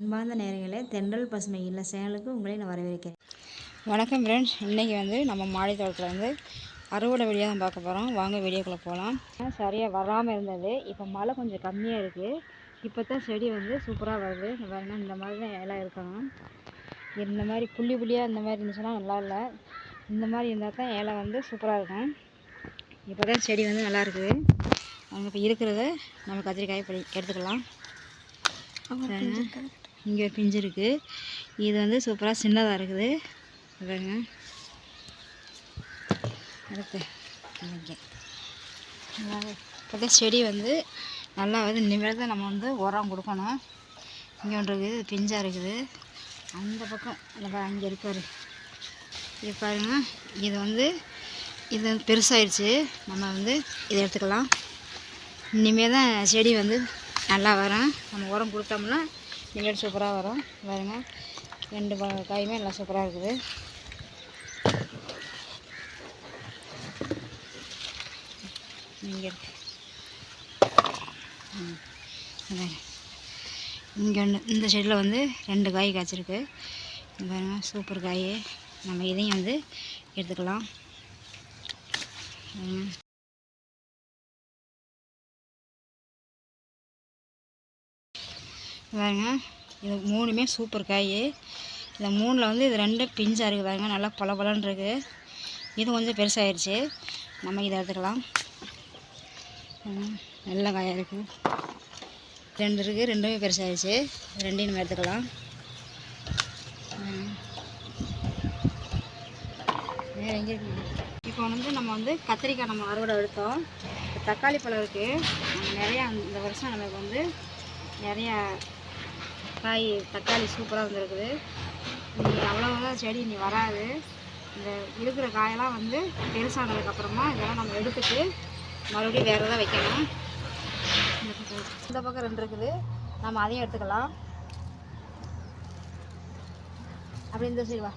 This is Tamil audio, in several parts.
அன்பார்ந்த நேயர்களே தென்றல் பசுமை இல்ல சேனலுக்கு உங்களை நான் வரவேற்கிறேன். வணக்கம் ஃப்ரெண்ட்ஸ் இன்றைக்கி வந்து நம்ம மாடி தோட்டத்தில் வந்து அறுவடை வீடியோ தான் பார்க்க போகிறோம் வாங்க வீடியோக்குள்ளே போகலாம் சரியாக வராமல் இருந்தது. இப்போ மழை கொஞ்சம் கம்மியாக இருக்குது இப்போ தான் செடி வந்து சூப்பராக வருது. பாருங்க இந்த மாதிரி தான் இலை இருக்கணும் இந்த மாதிரி புள்ளி புள்ளியாக இந்த மாதிரி இருந்துச்சுன்னா நல்லா இல்லை. இந்த மாதிரி இருந்தால் தான் இலை வந்து சூப்பராக இருக்கும். இப்போ தான் செடி வந்து நல்லா இருக்குது அவங்க இப்போ இருக்கிறத நம்ம கத்திரிக்காய் படி எடுத்துக்கலாம். இங்கே பிஞ்சிருக்கு பிஞ்சு இருக்குது இது வந்து சூப்பராக சின்னதாக இருக்குது. இது பாருங்க. அடுத்து இங்கே. இப்போ செடி வந்து நல்லா வந்து இனிமேல் தான் நம்ம வந்து உரம் கொடுக்கணும். இங்கே ஒன்று இருக்குது பிஞ்சாக இருக்குது. அந்த பக்கம் இல்லை அங்கே இருக்காரு. இது பாருங்க இது வந்து இது வந்து பெருசாகிடுச்சு நம்ம வந்து இதை எடுத்துக்கலாம். இனிமேல் தான் செடி வந்து நல்லா வரும். நம்ம உரம் கொடுத்தோம்னா இனிமேல் சூப்பராக வரும். பாருங்க. ரெண்டு காயுமே நல்லா சூப்பராக இருக்குது. இங்கே இருக்கு. இங்கே. ஒன்று இந்த செடியில் வந்து ரெண்டு காய் காய்ச்சிருக்கு. பாருங்க சூப்பர் காய். நம்ம இதையும் வந்து எடுத்துக்கலாம். பாருங்க. இது மூணுமே சூப்பர் காய். இந்த மூணில் வந்து இது ரெண்டும் பிஞ்சாக இருக்குது பாருங்க. நல்லா பல இருக்குது இது கொஞ்சம் பெருசாகிடுச்சு நம்ம இதை எடுத்துக்கலாம். நல்ல காயாக இருக்குது ரெண்டு இருக்குது ரெண்டுமே பெருசாகிடுச்சு ரெண்டையும் நம்ம எடுத்துக்கலாம். வேறு எங்கே இப்போ வந்து நம்ம வந்து கத்திரிக்காய் நம்ம அறுவடை எடுத்தோம். தக்காளி பழம் இருக்குது நிறையா இந்த வருஷம் நமக்கு வந்து நிறையா காய் தக்காளி சூப்பராக வந்திருக்குது. நீ அவ்வளோதான் செடி நீ வராது. இந்த இருக்கிற காயெல்லாம் வந்து பெருசானதுக்கப்புறமா இதெல்லாம் நம்ம எடுத்துட்டு மறுபடியும் வேறு எதாவது வைக்கணும் இந்த பக்கம் ரெண்டு இருக்குது. நம்ம அதையும் எடுத்துக்கலாம். அப்படி இந்த சரி வா.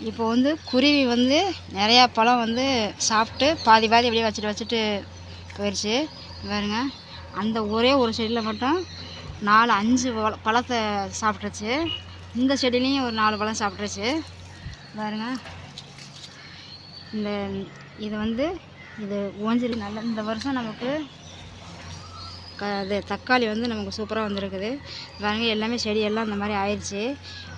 இப்போ வந்து குருவி வந்து நிறையா பழம் வந்து சாப்பிட்டு பாதி பாதி அப்படியே வச்சுட்டு வச்சுட்டு போயிடுச்சு பாருங்க. அந்த ஒரே ஒரு செடியில் மட்டும் நாலு அஞ்சு பழ- பழத்தை சாப்பிட்ருச்சு இந்த செடியிலையும் ஒரு நாலு பழம் சாப்பிட்ருச்சு பாருங்க. இந்த இது வந்து இது ஓஞ்சிரு நல்ல இந்த வருஷம் நமக்கு க இது தக்காளி வந்து நமக்கு சூப்பராக வந்திருக்குது. பாருங்கள் எல்லாமே செடியெல்லாம் அந்த இந்த மாதிரி ஆயிடுச்சு.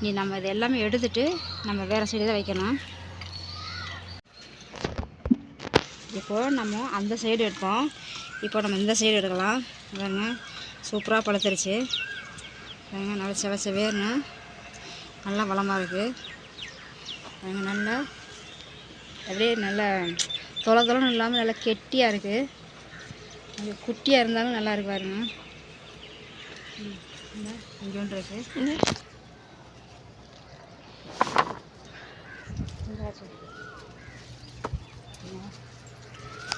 நீ நம்ம இது எல்லாமே எடுத்துட்டு நம்ம வேறு செடி தான் வைக்கணும். இப்போது நம்ம அந்த சைடு எடுத்தோம் இப்போ நம்ம இந்த சைடு எடுக்கலாம். பாருங்க சூப்பராக பழுத்துருச்சு. பாருங்க நல்லா செவ செவேர்னு நல்லா வளமாக இருக்குது பாருங்க நல்லா அப்படியே நல்லா தொலை தொலைன்னு இல்லாமல் நல்லா கெட்டியாக இருக்குது இங்கே குட்டியாக இருந்தாலும் நல்லா இருக்கு பாருங்க. ம், ஒன்று இருக்கு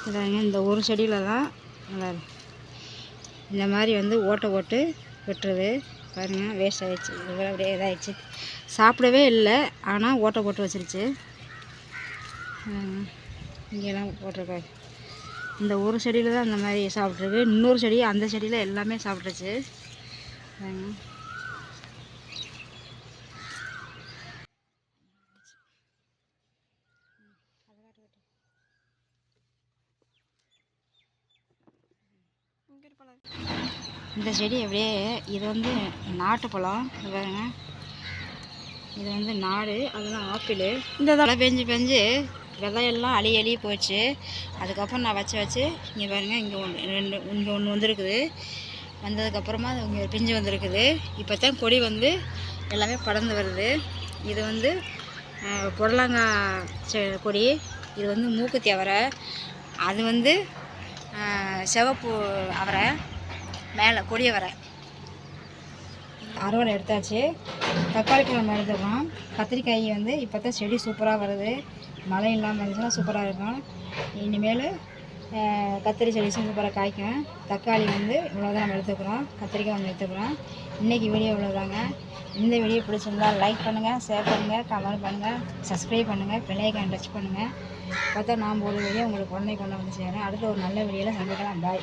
இதாங்க இந்த ஒரு செடியில் தான் நல்லா இந்த மாதிரி வந்து ஓட்டை போட்டு வெட்டுறது பாருங்க வேஸ்ட் ஆகிடுச்சு இவ்வளோ அப்படியே இதாகிடுச்சு சாப்பிடவே இல்லை ஆனால் ஓட்டை போட்டு வச்சிருச்சு. இங்கெல்லாம் போட்டிருக்காரு. இந்த ஒரு செடியில் தான் அந்த மாதிரி சாப்பிட்ருக்கு. இன்னொரு செடி அந்த செடியில் எல்லாமே சாப்பிட்ருச்சு. இந்த செடி அப்படியே இது வந்து நாட்டு பழம். இது பாருங்க. இது வந்து நாடு அதெல்லாம் ஆப்பிள். இந்த தலை பெஞ்சு பெஞ்சு விதையெல்லாம் அழி அழி போச்சு. அதுக்கப்புறம் நான் வச்சு வச்சு இங்கே பாருங்கள் இங்கே ஒன்று ரெண்டு இங்கே ஒன்று வந்திருக்குது. வந்ததுக்கப்புறமா அது இங்கே பிஞ்சு வந்திருக்குது. இப்போ தான் கொடி வந்து எல்லாமே படர்ந்து வருது. இது வந்து புடலங்காய் செ- கொடி. இது வந்து மூக்குத்தி அவரை. அது வந்து சிவப்பு அவரை. மேலே கொடி அவரை. அறுவடை எடுத்தாச்சு. தக்காளி கிழமை எடுத்துடுறோம் கத்திரிக்காய் வந்து இப்போ தான் செடி சூப்பராக வருது. மழை இல்லாமல் இருந்துச்சுன்னா சூப்பராக இருக்கும். இனிமேல் கத்திரி செடி சூப்பராக காய்க்கும். தக்காளி வந்து இவ்வளோதான் நம்ம எடுத்துக்கிறோம். கத்திரிக்காய் வந்து எடுத்துக்கிறோம். இன்றைக்கி வீடியோ இவ்வளோதாங்க இந்த வீடியோ பிடிச்சிருந்தா லைக் பண்ணுங்கள் ஷேர் பண்ணுங்கள் கமெண்ட் பண்ணுங்கள் சப்ஸ்கிரைப் பண்ணுங்கள் பெல்லைக்கான் டச் பண்ணுங்கள் பார்த்தா நான் போடுற வீடியோ உங்களுக்கு உடனே கொண்டு வந்து சேரேன் அடுத்த ஒரு நல்ல வீடியோவில் சந்திக்கலாம். பாய்